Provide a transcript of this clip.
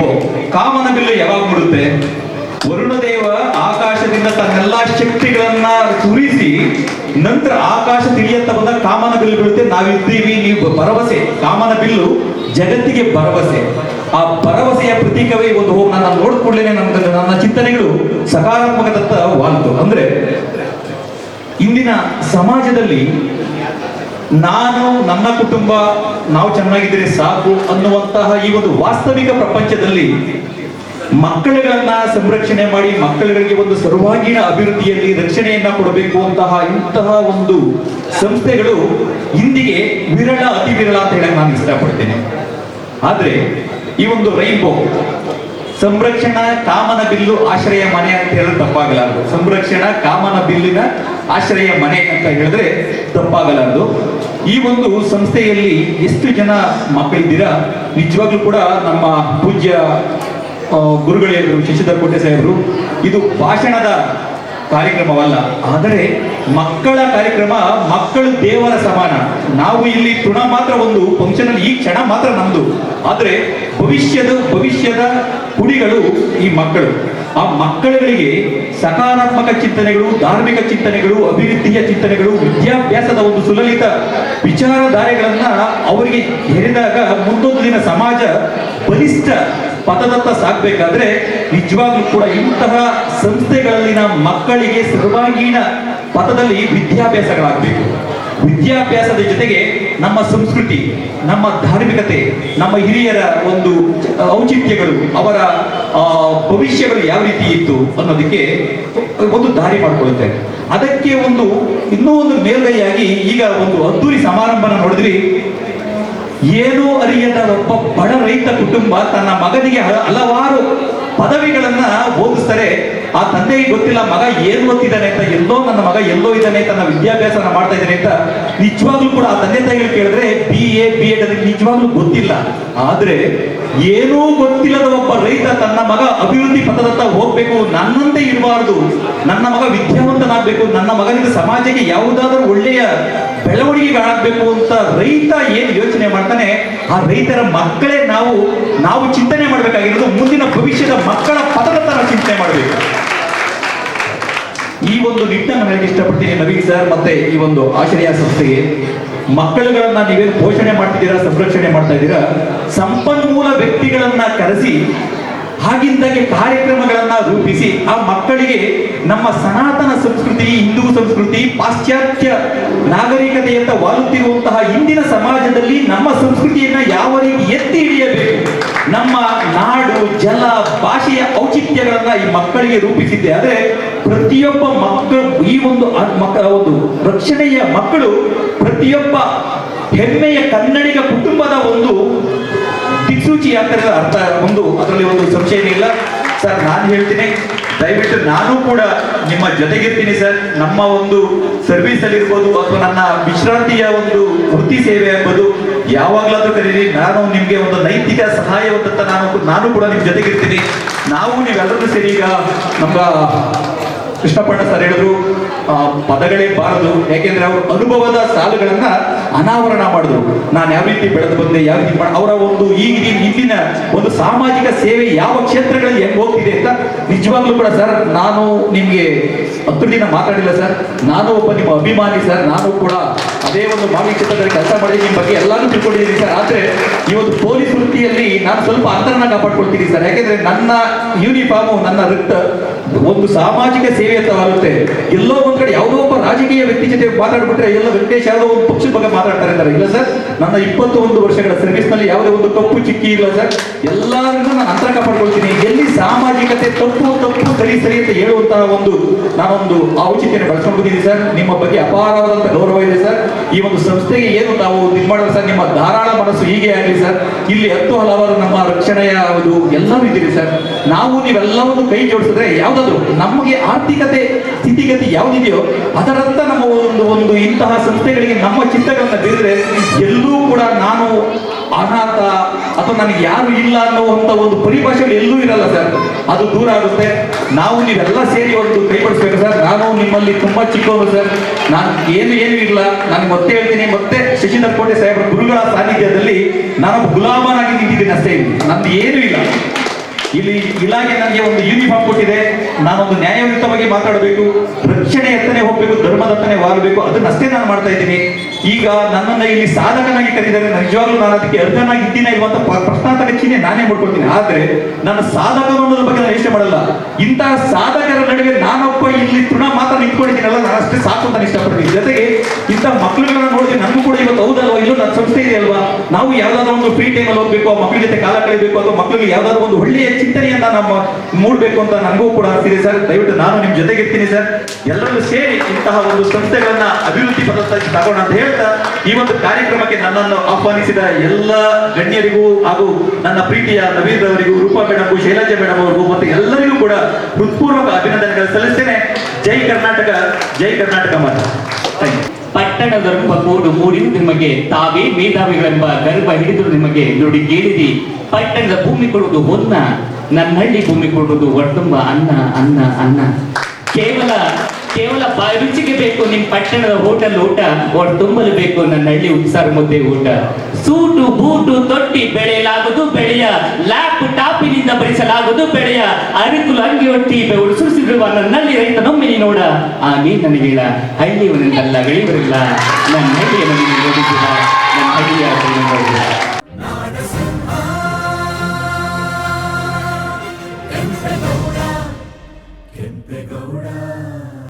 Rainbow ಕಾಮನ bill ಯಾವಾಗ ಬಿಡುತ್ತೆ ವರುಣದೇವ ಆಕಾಶದಿಂದ ತನ್ನೆಲ್ಲ ಶಕ್ತಿಗಳನ್ನ ಸುರಿಸಿ ನಂತರ ಆಕಾಶ ತಿಳಿಯತ್ತ ಬಂದ ಕಾಮನ ಬಿಲ್ಲು ಬೀಳುತ್ತೆ. ನಾವಿದ್ದೀವಿ, ನೀವು ಭರವಸೆ. ಕಾಮನ ಬಿಲ್ಲು ಜಗತ್ತಿಗೆ ಭರವಸೆ. ಆ ಭರವಸೆಯ ಪ್ರತೀಕವೇ ಒಂದು ಹೋಗಿ ನಾನು ನೋಡ್ಕೊಳ್ಳೇನೆ ನನ್ನ ನನ್ನ ಚಿಂತನೆಗಳು ಸಕಾರಾತ್ಮಕದತ್ತ ವಾಲ್ತು ಅಂದ್ರೆ ಇಂದಿನ ಸಮಾಜದಲ್ಲಿ ನಾನು, ನನ್ನ ಕುಟುಂಬ, ನಾವು ಚೆನ್ನಾಗಿದ್ರೆ ಸಾಕು ಅನ್ನುವಂತಹ ಈ ಒಂದು ವಾಸ್ತವಿಕ ಪ್ರಪಂಚದಲ್ಲಿ ಮಕ್ಕಳುಗಳನ್ನ ಸಂರಕ್ಷಣೆ ಮಾಡಿ, ಮಕ್ಕಳುಗಳಿಗೆ ಒಂದು ಸರ್ವಾಂಗೀಣ ಅಭಿವೃದ್ಧಿಯಲ್ಲಿ ರಕ್ಷಣೆಯನ್ನ ಕೊಡಬೇಕು ಅಂತಹ ಇಂತಹ ಒಂದು ಸಂಸ್ಥೆಗಳು ಇಂದಿಗೆ ವಿರಳ, ಅತಿ ವಿರಳ ಅಂತ ಹೇಳಕ್ ನಾನು ಇಷ್ಟಪಡ್ತೇನೆ. ಆದ್ರೆ ಈ ಒಂದು ರೈನ್ಬೋ ಸಂರಕ್ಷಣಾ ಕಾಮನ ಬಿಲ್ಲು ಆಶ್ರಯ ಮನೆ ಅಂತ ಹೇಳಿದ್ರೆ ತಪ್ಪಾಗಲಾರದು ಸಂರಕ್ಷಣಾ ಕಾಮನ ಬಿಲ್ಲಿನ ಆಶ್ರಯ ಮನೆ ಅಂತ ಹೇಳಿದ್ರೆ ತಪ್ಪಾಗಲಾರದು ಈ ಒಂದು ಸಂಸ್ಥೆಯಲ್ಲಿ ಎಷ್ಟು ಜನ ಮಕ್ಕಳಿದ್ದೀರಾ? ನಿಜವಾಗ್ಲೂ ಕೂಡ ನಮ್ಮ ಪೂಜ್ಯ ಗುರುಗಳೇ ಶಶಿಧರ್ ಕೋಟೆ ಸಾಹೇಬರು, ಇದು ಭಾಷಣದ ಕಾರ್ಯಕ್ರಮವಲ್ಲ. ಆದರೆ ಮಕ್ಕಳ ಕಾರ್ಯಕ್ರಮ ಮಕ್ಕಳು ದೇವರ ಸಮಾನ. ನಾವು ಇಲ್ಲಿ ತೃಣ ಮಾತ್ರ ಒಂದು ಫಂಕ್ಷನ್ ಈ ಕ್ಷಣ ಮಾತ್ರ ನಮ್ದು. ಆದರೆ ಭವಿಷ್ಯದ ಭವಿಷ್ಯದ ಕುಡಿಗಳು ಈ ಮಕ್ಕಳು. ಆ ಮಕ್ಕಳುಗಳಿಗೆ ಸಕಾರಾತ್ಮಕ ಚಿಂತನೆಗಳು, ಧಾರ್ಮಿಕ ಚಿಂತನೆಗಳು, ಅಭಿವೃದ್ಧಿಯ ಚಿಂತನೆಗಳು, ವಿದ್ಯಾಭ್ಯಾಸದ ಒಂದು ಸುಲಲಿತ ವಿಚಾರಧಾರೆಗಳನ್ನ ಅವರಿಗೆ ಹೇರಿದಾಗ ಮುಂದೊಂದು ದಿನ ಸಮಾಜ ಬಲಿಷ್ಠ ಪಥದತ್ತ ಸಾಕ್ಬೇಕಾದ್ರೆ ನಿಜವಾಗ್ಲೂ ಕೂಡ ಇಂತಹ ಸಂಸ್ಥೆಗಳಲ್ಲಿನ ಮಕ್ಕಳಿಗೆ ಸರ್ವಾಂಗೀಣ ಪಥದಲ್ಲಿ ವಿದ್ಯಾಭ್ಯಾಸಗಳಾಗಬೇಕು. ವಿದ್ಯಾಭ್ಯಾಸದ ಜೊತೆಗೆ ನಮ್ಮ ಸಂಸ್ಕೃತಿ, ನಮ್ಮ ಧಾರ್ಮಿಕತೆ, ನಮ್ಮ ಹಿರಿಯರ ಒಂದು ಔಚಿತ್ಯಗಳು, ಅವರ ಭವಿಷ್ಯಗಳು ಯಾವ ರೀತಿ ಇತ್ತು ಅನ್ನೋದಕ್ಕೆ ಒಂದು ದಾರಿ ಮಾಡಿಕೊಳ್ಳುತ್ತೆ. ಅದಕ್ಕೆ ಒಂದು ಇನ್ನೂ ಒಂದು ಮೇಲ್ಗೈಯಾಗಿ ಈಗ ಒಂದು ಅದ್ದೂರಿ ಸಮಾರಂಭನ ನೋಡಿದ್ವಿ. ಏನೂ ಅರಿಯದ ಒಬ್ಬ ಬಡ ರೈತ ಕುಟುಂಬ ತನ್ನ ಮಗನಿಗೆ ಹಲವಾರು ಪದವಿಗಳನ್ನ ಓದಿಸ್ತಾರೆ. ಆ ತಂದೆಗೆ ಗೊತ್ತಿಲ್ಲ, ಮಗ ಏನು ಓದ್ತಿದ್ದಾನೆ ಅಂತ, ಎಲ್ಲೋ ನನ್ನ ಮಗ ಎಲ್ಲೋ ಇದ್ದಾನೆ ತನ್ನ ವಿದ್ಯಾಭ್ಯಾಸನ ಮಾಡ್ತಾ ಇದ್ದಾನೆ ಅಂತ ನಿಜವಾಗ್ಲೂ ಕೂಡ ಆ ತಂದೆ ತಾಯಿಗಳು ಕೇಳಿದ್ರೆ ಬಿ ಎ ಬಿ ಎಡ್ ಅದಕ್ಕೆ ನಿಜವಾಗ್ಲೂ ಗೊತ್ತಿಲ್ಲ. ಆದ್ರೆ ಏನೂ ಗೊತ್ತಿಲ್ಲದ ಒಬ್ಬ ರೈತ ತನ್ನ ಮಗ ಅಭಿವೃದ್ಧಿ ಪಥದತ್ತ ಹೋಗ್ಬೇಕು, ನನ್ನಂತೆ ಇರಬಾರದು, ನನ್ನ ಮಗ ವಿದ್ಯಾವಂತನಾಗಬೇಕು, ನನ್ನ ಮಗನಿಗೆ ಸಮಾಜಕ್ಕೆ ಯಾವುದಾದ್ರೂ ಒಳ್ಳೆಯ ಬೆಳವಣಿಗೆಗಳಾಗಬೇಕು ಅಂತ ರೈತ ಏನು ಯೋಚನೆ ಮಾಡ್ತಾನೆ, ಆ ರೈತರ ಮಕ್ಕಳೇ ನಾವು ನಾವು ಚಿಂತನೆ ಮಾಡಬೇಕಾಗಿರೋದು ಮುಂದಿನ ಭವಿಷ್ಯದ ಮಕ್ಕಳ ಪಥದತ್ತ ನಾವು ಚಿಂತನೆ ಮಾಡಬೇಕು. ಒಂದು ನಿಟ್ಟನ್ನು ಹೇಳಕ್ಕೆ ಇಷ್ಟಪಡ್ತೀನಿ ನವೀನ್ ಸರ್, ಮತ್ತೆ ಈ ಒಂದು ಆಶ್ರಯ ಸಂಸ್ಥೆಗೆ. ಮಕ್ಕಳುಗಳನ್ನ ನೀವೇನು ಪೋಷಣೆ ಮಾಡ್ತಿದ್ದೀರಾ, ಸಂರಕ್ಷಣೆ ಮಾಡ್ತಾ ಇದ್ದೀರಾ, ಸಂಪನ್ಮೂಲ ವ್ಯಕ್ತಿಗಳನ್ನ ಕರೆಸಿ ಹಾಗಿಂದಾಗೆ ಕಾರ್ಯಕ್ರಮಗಳನ್ನ ರೂಪಿಸಿ ಆ ಮಕ್ಕಳಿಗೆ ನಮ್ಮ ಸನಾತನ ಸಂಸ್ಕೃತಿ, ಹಿಂದೂ ಸಂಸ್ಕೃತಿ, ಪಾಶ್ಚಾತ್ಯ ನಾಗರಿಕತೆಯತ್ತ ವಾಲುತ್ತಿರುವಂತಹ ಇಂದಿನ ಸಮಾಜದಲ್ಲಿ ನಮ್ಮ ಸಂಸ್ಕೃತಿಯನ್ನ ಯಾವ ರೀತಿ ಎತ್ತಿ ಹಿಡಿಯಬೇಕು? ನಮ್ಮ ನಾಡು, ಜಲ, ಭಾಷೆಯ ಔಚಿತ್ಯಗಳನ್ನ ಈ ಮಕ್ಕಳಿಗೆ ರೂಪಿಸಿದ್ದೆ. ಆದ್ರೆ ಪ್ರತಿಯೊಬ್ಬ ಮಕ್ಕಳು ಈ ಒಂದು ಒಂದು ರಕ್ಷಣೆಯ ಮಕ್ಕಳು ಪ್ರತಿಯೊಬ್ಬ ಹೆಮ್ಮೆಯ ಕನ್ನಡಿಗ ಕುಟುಂಬದ ಒಂದು ದಿಕ್ಸೂಚಿ ಅಂತ ಅರ್ಥ ಒಂದು, ಅದರಲ್ಲಿ ಒಂದು ಸಂಶಯ ಇಲ್ಲ. ಸರ್, ನಾನು ಹೇಳ್ತೀನಿ, ದಯವಿಟ್ಟು ನಾನು ಕೂಡ ನಿಮ್ಮ ಜೊತೆಗಿರ್ತೀನಿ ಸರ್. ನಮ್ಮ ಒಂದು ಸರ್ವಿಸ್ ಅಲ್ಲಿ ಇರ್ಬೋದು ಅಥವಾ ನನ್ನ ವಿಶ್ರಾಂತಿಯ ಒಂದು ವೃತ್ತಿ ಸೇವೆ ಆಗ್ಬೋದು. ಯಾವಾಗ್ಲಾದ್ರೂ ಕರೀರಿ, ನಾನು ನಿಮ್ಗೆ ಒಂದು ನೈತಿಕ ಸಹಾಯವಂತ ನಾನು ನಾನು ಕೂಡ ನಿಮ್ ಜೊತೆಗಿರ್ತೀನಿ. ನಾವು ನೀವೆಲ್ಲರೂ ಸರಿ ಈಗ ನಮ್ಮ ಕೃಷ್ಣಪಣ್ಣ ಸರ್ ಹೇಳಿದ್ರು ಪದಗಳೇ ಬಾರದು. ಯಾಕೆಂದ್ರೆ ಅವರು ಅನುಭವದ ಸಾಲುಗಳನ್ನ ಅನಾವರಣ ಮಾಡಿದ್ರು. ನಾನು ಯಾವ ರೀತಿ ಬೆಳೆದು ಬಂದೆ, ಯಾವ ರೀತಿ ಅವರ ಒಂದು ಈ ಇಂದಿನ ಒಂದು ಸಾಮಾಜಿಕ ಸೇವೆ ಯಾವ ಕ್ಷೇತ್ರಗಳಲ್ಲಿ ಹೆಂಗ್ ಹೋಗ್ತಿದೆ ಅಂತ ನಿಜವಾಗ್ಲೂ ಕೂಡ ಸರ್, ನಾನು ನಿಮ್ಗೆ ಹತ್ತು ದಿನ ಮಾತಾಡಿಲ್ಲ ಸರ್. ನಾನು ಒಬ್ಬ ನಿಮ್ಮ ಅಭಿಮಾನಿ ಸರ್. ನಾನು ಕೂಡ ಅದೇ ಒಂದು ಮಾಮಿ ಕ್ಷೇತ್ರದಲ್ಲಿ ಕೆಲಸ ಮಾಡಿ ನಿಮ್ಮ ಬಗ್ಗೆ ಎಲ್ಲಾನು ತಿಳ್ಕೊಂಡಿದ್ದೀನಿ ಸರ್. ಆದ್ರೆ ಈ ಒಂದು ಪೊಲೀಸ್ ವೃತ್ತಿಯಲ್ಲಿ ನಾನು ಸ್ವಲ್ಪ ಅಂತರನ ಕಾಪಾಡ್ಕೊಳ್ತೀನಿ ಸರ್. ಯಾಕೆಂದ್ರೆ ನನ್ನ ಯೂನಿಫಾರ್ಮು ನನ್ನ ರಕ್ತ ಒಂದು ಸಾಮಾಜಿಕ ಸೇವೆ ಅಂತ ಬರುತ್ತೆ. ಎಲ್ಲೋ ಕಡೆ ಯಾವುದೋ ಒಬ್ಬ ರಾಜಕೀಯ ವ್ಯಕ್ತಿ ಜೊತೆ ಮಾತಾಡ್ಬಿಟ್ರೆ ಎಲ್ಲ ವೆಂಕಟೇಶ್ ಯಾವುದೋ ಒಂದು ಪಕ್ಷದ ಬಗ್ಗೆ ಮಾತಾಡ್ತಾರೆ ಅಂತಾರೆ. ಇಲ್ಲ ಸರ್, ನನ್ನ ಇಪ್ಪತ್ತು ಒಂದು ವರ್ಷಗಳ ಸರ್ವಿಸ್ನಲ್ಲಿ ಯಾವುದೇ ಒಂದು ತಪ್ಪು ಚಿಕ್ಕಿ ಇಲ್ಲ ಸರ್. ಎಲ್ಲರಿಗೂ ನಾನು ಅಂತರ ಕಾಪಾಡ್ಕೊಳ್ತೀನಿ. ಎಲ್ಲಿ ಸಾಮಾಜಿಕತೆ ತಪ್ಪು ತಪ್ಪು ಸರಿ ಸರಿ ಅಂತ ಹೇಳುವಂತಹ ಒಂದು ನಾನೊಂದು ಔಚಿತ್ಯನ ಬಳಸ್ಕೊಂಡಿದ್ದೀನಿ ಸರ್. ನಿಮ್ಮ ಬಗ್ಗೆ ಅಪಾರವಾದಂತ ಗೌರವ ಇದೆ ಸರ್. ಈ ಒಂದು ಸಂಸ್ಥೆಗೆ ಏನು ತಾವು ಇದು ಮಾಡೋದು ಸರ್, ನಿಮ್ಮ ಧಾರಾಳ ಮನಸ್ಸು ಹೀಗೆ ಆಗಲಿ ಸರ್. ಇಲ್ಲಿ ಹತ್ತು ಹಲವಾರು ನಮ್ಮ ರಕ್ಷಣೆಯ ಒಂದು ಎಲ್ಲರೂ ಇದ್ದೀರಿ ಸರ್. ನಾವು ನೀವೆಲ್ಲವನ್ನು ಕೈ ಜೋಡಿಸಿದ್ರೆ ಯಾವುದಾದ್ರು ನಮಗೆ ಆರ್ಥಿಕತೆ, ಸ್ಥಿತಿಗತಿ ಯಾವ್ದಿದೆಯೋ ಅದರಂತ ನಮ್ಮ ಒಂದು ಒಂದು ಇಂತಹ ಸಂಸ್ಥೆಗಳಿಗೆ ನಮ್ಮ ಚಿಂತೆಗಳನ್ನ ಬೀರಿದ್ರೆ ಎಲ್ಲೂ ಕೂಡ ನಾನು ಅನಾಥ ಅಥವಾ ನನಗೆ ಯಾರು ಇಲ್ಲ ಅನ್ನುವಂತ ಒಂದು ಪರಿಭಾಷೆಗಳು ಎಲ್ಲೂ ಇರಲ್ಲ ಸರ್. ಅದು ದೂರ ಆಗುತ್ತೆ. ನಾವು ನೀವೆಲ್ಲ ಸೇರಿ ಒಂದು ಕೈಪಡಿಸ್ಬೇಕು ಸರ್. ನಾನು ನಿಮ್ಮಲ್ಲಿ ತುಂಬಾ ಚಿಕ್ಕವರು ಸರ್. ನಾನು ಏನು ಏನು ಇಲ್ಲ. ನಾನು ಮತ್ತೆ ಹೇಳ್ತೀನಿ. ಮತ್ತೆ ಶಶಿಧರ್ ಕೋಟೆ ಸಾಹೇಬರ ಗುರುಗಳ ಸಾನ್ನಿಧ್ಯದಲ್ಲಿ ನಾನು ಗುಲಾಮನಾಗಿ ನಿಂತಿದ್ದೀನಿ ಅಷ್ಟೇ. ನಂದು ಏನೂ ಇಲ್ಲ. ಇಲ್ಲಿ ಇಲಾಖೆ ನನಗೆ ಒಂದು ಯೂನಿಫಾರ್ಮ್ ಕೊಟ್ಟಿದೆ. ನಾನೊಂದು ನ್ಯಾಯಯುತವಾಗಿ ಮಾತಾಡಬೇಕು. ರಕ್ಷಣೆ ಎತ್ತನೆ ಹೋಗಬೇಕು ಧರ್ಮದತ್ತನೆ ವಾರಬೇಕು ಅದನ್ನಷ್ಟೇ ನಾನು ಮಾಡ್ತಾ ಇದ್ದೀನಿ. ಈಗ ನನ್ನನ್ನು ಇಲ್ಲಿ ಸಾಧಕನಾಗಿ ಕರೀತಾರೆ. ನಿಜವಾಗ್ಲೂ ನಾನು ಅದಕ್ಕೆ ಅರ್ಧನಾಗಿ ಇದ್ದೀನ ಇಲ್ವಾ ಅಂತ ಪ- ಪ್ರಶ್ನಾರ್ಥಕ ಚಿಹ್ನೆ ನಾನೇ ಮಾಡ್ಕೊಳ್ತೀನಿ. ಆದ್ರೆ ನನ್ನ ಸಾಧಕರು ಅನ್ನೋದ್ರ ಬಗ್ಗೆ ನಾನು ಯೋಚನೆ ಮಾಡಲ್ಲ. ಇಂತಹ ಸಾಧಕರ ನಡುವೆ ನಾನೊಬ್ಬ ಇಲ್ಲಿ ತೃಣ ಮಾತ್ರ ನಿಂತ್ಕೊಂಡಿದ್ದೀನಲ್ಲ, ನಾನು ಅಷ್ಟೇ ಸಾಕು ಅಂತ ಇಷ್ಟಪಡ್ತೀನಿ. ಜೊತೆಗೆ ಇಂತಹ ಮಕ್ಕಳುಗಳನ್ನ ನೋಡಿದ್ರೆ ನನಗೂ ಕೂಡ ಇವತ್ತು ಹೌದಲ್ವಾ? ಇಲ್ಲೂ ನನ್ನ ಸಂಸ್ಥೆ ಇದೆ ಅಲ್ವಾ? ನಾವು ಯಾವ್ದಾದ್ರು ಒಂದು ಫ್ರೀ ಅಲ್ಲಿ ಹೋಗ್ಬೇಕು, ಆ ಮಕ್ಕಳ ಜೊತೆ ಕಾಲ ಕಳಿಬೇಕು ಅಥವಾ ಮಕ್ಕಳಿಗೆ ಯಾವ್ದಾದ್ರು ಒಂದು ಒಳ್ಳೆಯ ಚಿಂತನೆಯನ್ನ ನಮ್ಮ ಮೂಡಬೇಕು ಅಂತ ನನಗೂ ಕೂಡ ಆಗ್ತಿದೆ ಸರ್. ದಯವಿಟ್ಟು ನಾನು ನಿಮ್ ಜೊತೆಗೆ ಇರ್ತೀನಿ ಸರ್. ಎಲ್ಲರೂ ಸೇರಿ ಇಂತಹ ಒಂದು ಸಂಸ್ಥೆಗಳನ್ನ ಅಭಿವೃದ್ಧಿ ಪದತ್ತ ತಗೋಣ ಅಂತ ಹೇಳ್ತಾ ಈ ಒಂದು ಕಾರ್ಯಕ್ರಮಕ್ಕೆ ನನ್ನನ್ನು ಆಹ್ವಾನಿಸಿದ ಎಲ್ಲ ಗಣ್ಯರಿಗೂ ಹಾಗೂ ನನ್ನ ಪ್ರೀತಿಯ ನವೀನ್ ಅವರಿಗೂ ರೂಪಾ ಮೇಡಮ್ ಶೈಲಜಾ ಮೇಡಮ್ ಅವರಿಗೂ ಮತ್ತೆ ಎಲ್ಲರಿಗೂ ಕೂಡ ಹೃತ್ಪೂರ್ವಕ ಅಭಿನಂದನೆಗಳು ಸಲ್ಲಿಸ್ತೇನೆ. ಜೈ ಕರ್ನಾಟಕ ಜೈ ಕರ್ನಾಟಕ ಮಾತ್ರ ಥ್ಯಾಂಕ್ ಯು ಪಟ್ಟಣದೊಂಬ ಕೂಡು ಮೂಡಿದು ನಿಮಗೆ ತಾವೇ ಮೇಧಾವಿಗಳೆಂಬ ಗರ್ವ ಹಿಡಿದು ನಿಮಗೆ ನುಡಿ ಕೇಳಿದಿ ಪಟ್ಟಣದ ಭೂಮಿ ಕೊಡುವುದು ಹೊನ್ನ ನನ್ನಳ್ಳಿ ಭೂಮಿ ಕೊಡುವುದು ಒಟ್ಟುಂಬ ಅನ್ನ ಅನ್ನ ಅನ್ನ. ಕೇವಲ ಕೇವಲ ರುಚಿಗೆ ಬೇಕು ನಿಮ್ಮ ಪಟ್ಟಣದ ಹೋಟೆಲ್ ಊಟ ಒಟ್ಟು ತುಂಬಲು ಬೇಕು, ನನ್ನ ಹಳ್ಳಿ ಉತ್ಸಾರ ಮುದ್ದೆ ಊಟ. ಸೂಟು, ಬೂಟು, ತೊಟ್ಟಿ ಬೆಳೆಯಲಾಗದು, ಬೆಳೆಯ. ಲ್ಯಾಪ್, ಟಾಪಿನಿಂದ ಭರಿಸಲಾಗುವುದು ಬೆಳೆಯ. ಅರಿತುಲು, ಅಂಗಿ, ಒಟ್ಟಿ ಸುರಿಸಿಬಿಡುವ ನನ್ನಲ್ಲಿ ರೈತನೊಮ್ಮೆ ನೀ ನೋಡ. ಆಗಿ ನನಗಿಲ್ಲ ಹಳ್ಳಿಯವನಲ್ಲ ಗಳಿವರಿಲ್ಲ ನನ್ನ ಹಳ್ಳಿಯ ನನಗೆ ನನ್ನ ಹಳ್ಳಿಯ